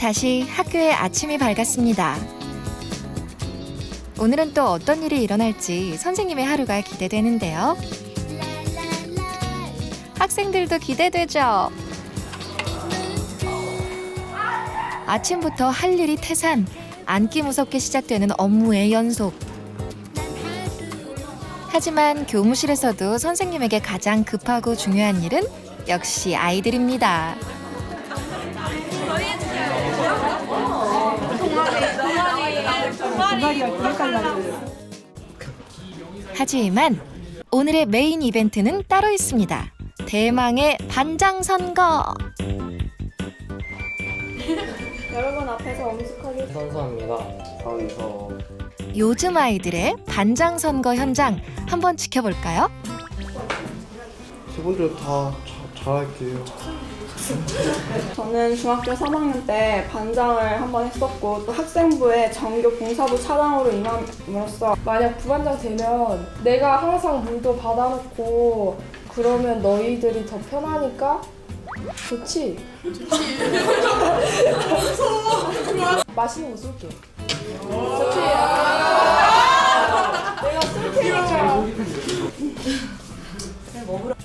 다시 학교의 아침이 밝았습니다. 오늘은 또 어떤 일이 일어날지 선생님의 하루가 기대되는데요. 학생들도 기대되죠. 아침부터 할 일이 태산, 앉기 무섭게 시작되는 업무의 연속. 하지만 교무실에서도 선생님에게 가장 급하고 중요한 일은 역시 아이들입니다. 하지만 오늘의 메인 이벤트는 따로 있습니다. 대망의 반장 선거. 여러분 앞에서 엄숙하게 선수합니다. 거기서 요즘 아이들의 반장 선거 현장 한번 지켜볼까요? 저분들 다 자- 잘할게요. 저는 중학교 3학년 때 반장을 한번 했었고 또 학생부의 정교 봉사부 차장으로 임함으로써 만약 부반장 되면 내가 항상 물도 받아놓고 그러면 너희들이 더 편하니까 좋지? 좋지. 맛있는 거 쏠게. 좋지? 내가 쏠 테니까.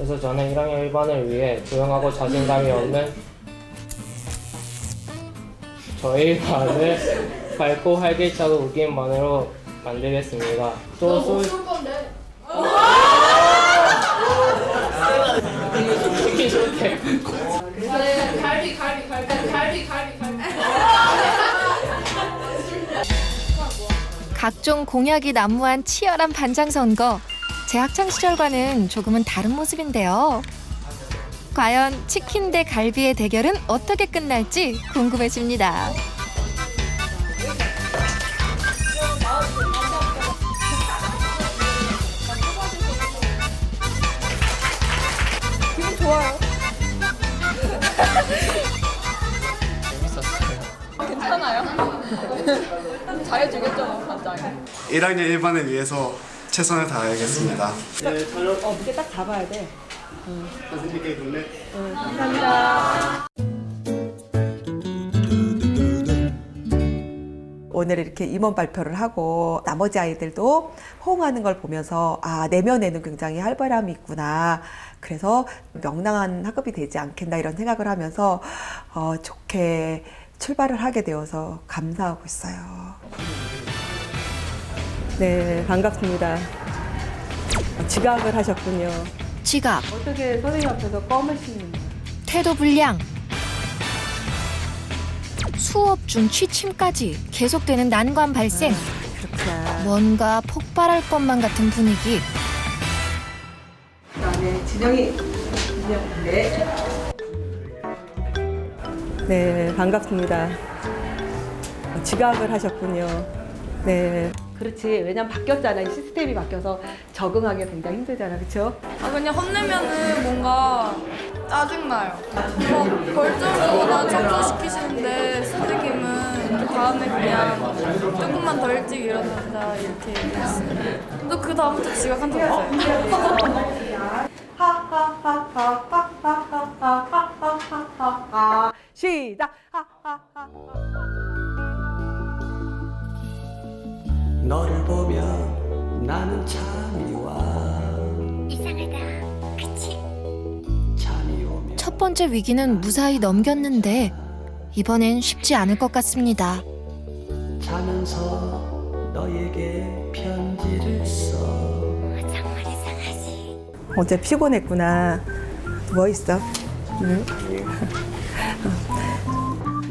그래서 저는 1학년 1반을 위해 조용하고 자신감이 없는 저희 반을 밝고 활기차고 웃긴 반으로 만들겠습니다. 또. 갈비, 갈비, 갈비, 갈비, 갈비, 갈비. 각종 공약이 난무한 치열한 반장 선거. 제 학창 시절과는 조금은 다른 모습인데요. 과연 치킨 대 갈비의 대결은 어떻게 끝날지 궁금해집니다. 기분 좋아요. 괜찮아요? 잘해주겠죠, 반장이. 1학년 1반을 위해서 최선을 다하겠습니다. 어, 무게 딱 잡아야 돼. 선생님께 근래 오늘 이렇게 임원 발표를 하고 나머지 아이들도 호응하는 걸 보면서 아 내면에는 굉장히 활발함이 있구나. 그래서 명랑한 학급이 되지 않겠나 이런 생각을 하면서 어, 좋게 출발을 하게 되어서 감사하고 있어요. 네 반갑습니다. 지각을 하셨군요. 지각, 어떻게 선생님 앞에서 껌을 씹는? 태도 불량, 수업 중 취침까지 계속되는 난관 발생. 그렇구나. 뭔가 폭발할 것만 같은 분위기. 그다음에 진영이 진영 네. 네 반갑습니다. 지각을 하셨군요. 네. 그렇지. 왜냐면 바뀌었잖아. 이 시스템이 바뀌어서 적응하기 굉장히 힘들잖아. 그렇죠? 아 그냥 혼내면은 뭔가 짜증나요. 뭐 벌점으로만 청소시키시는데 선생님은 다음에 그냥 조금만 더 일찍 일어나자 이렇게 얘기했어요. 또 그 다음부터 지각한 적 없어요. 하하하하하하하하하하 시작. 하하 나는 잠이 와 이상하다. 그치? 잠이 오면 첫 번째 위기는 무사히 넘겼는데 이번엔 쉽지 않을 것 같습니다. 자면서 너에게 편지를 써 정말 이상하지. 어제 피곤했구나. 뭐 있어? 응?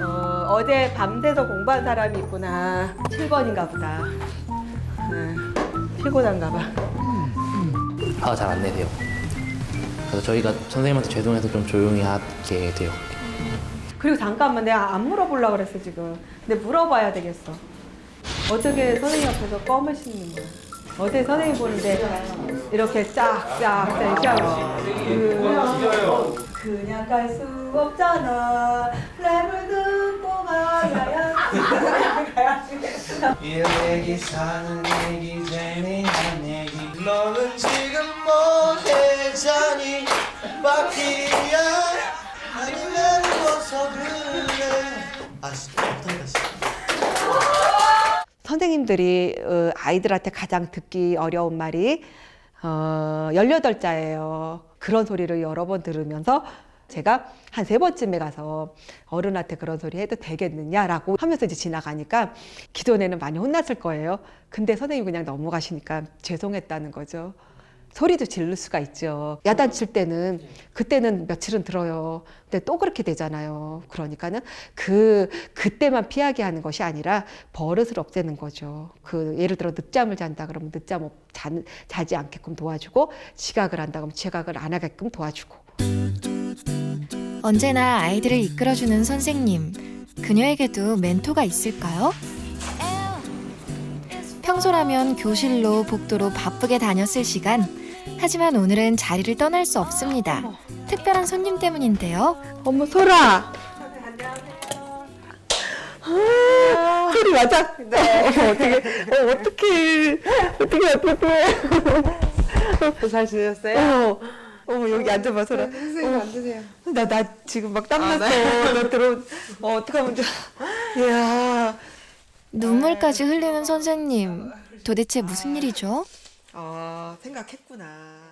어, 어제 밤새서 공부한 사람이 있구나. 7번인가 보다. 응, 피곤한가 봐. 화가 잘 안 내세요. 그래서 저희가 선생님한테 죄송해서 좀 조용히 하게 돼요. 그리고 잠깐만 내가 안 물어보려고 그랬어 지금. 근데 물어봐야 되겠어. 어떻게 선생님 앞에서 껌을 씹는 거야? 어제 선생님 보는데 이렇게 짝짝짝 이렇게 하고 그, 그냥 갈 수 없잖아 랩을 듣고 가야 야이 얘기 사는 얘기 재미난 얘기. 너는 지금 뭐 해자니 바뀌야 있어 그래? 아 진짜 못한다 진짜 선생님들이 어, 아이들한테 가장 듣기 어려운 말이 어, 18자예요. 그런 소리를 여러 번 들으면서 제가 한 세 번쯤에 가서 어른한테 그런 소리 해도 되겠느냐라고 하면서 이제 지나가니까 기존에는 많이 혼났을 거예요. 근데 선생님이 그냥 넘어가시니까 죄송했다는 거죠. 소리도 지를 수가 있죠. 야단칠 때는 그때는 며칠은 들어요. 근데 또 그렇게 되잖아요. 그러니까는 그 그때만 피하게 하는 것이 아니라 버릇을 없애는 거죠. 그 예를 들어 늦잠을 잔다 그러면 늦잠 없- 자, 자지 않게끔 도와주고 지각을 한다 그러면 지각을 안 하게끔 도와주고. 언제나 아이들을 이끌어주는 선생님. 그녀에게도 멘토가 있을까요? 평소라면 교실로 복도로 바쁘게 다녔을 시간. 하지만 오늘은 자리를 떠날 수 없습니다. 특별한 손님 때문인데요. 어머 소라. 아, 소리 맞아? 네. 어머 어떻게 어, 어떻게 어떻게 어떻게 잘 지냈어요? 어. 어머 여기 앉아봐 소라. 선생님 앉으세요. 나 나 지금 막 땀났어. 너 들어. 어 어떡하면 좋아. 이야. 눈물까지 흘리는 선생님. 도대체 무슨 일이죠? 어 생각했구나.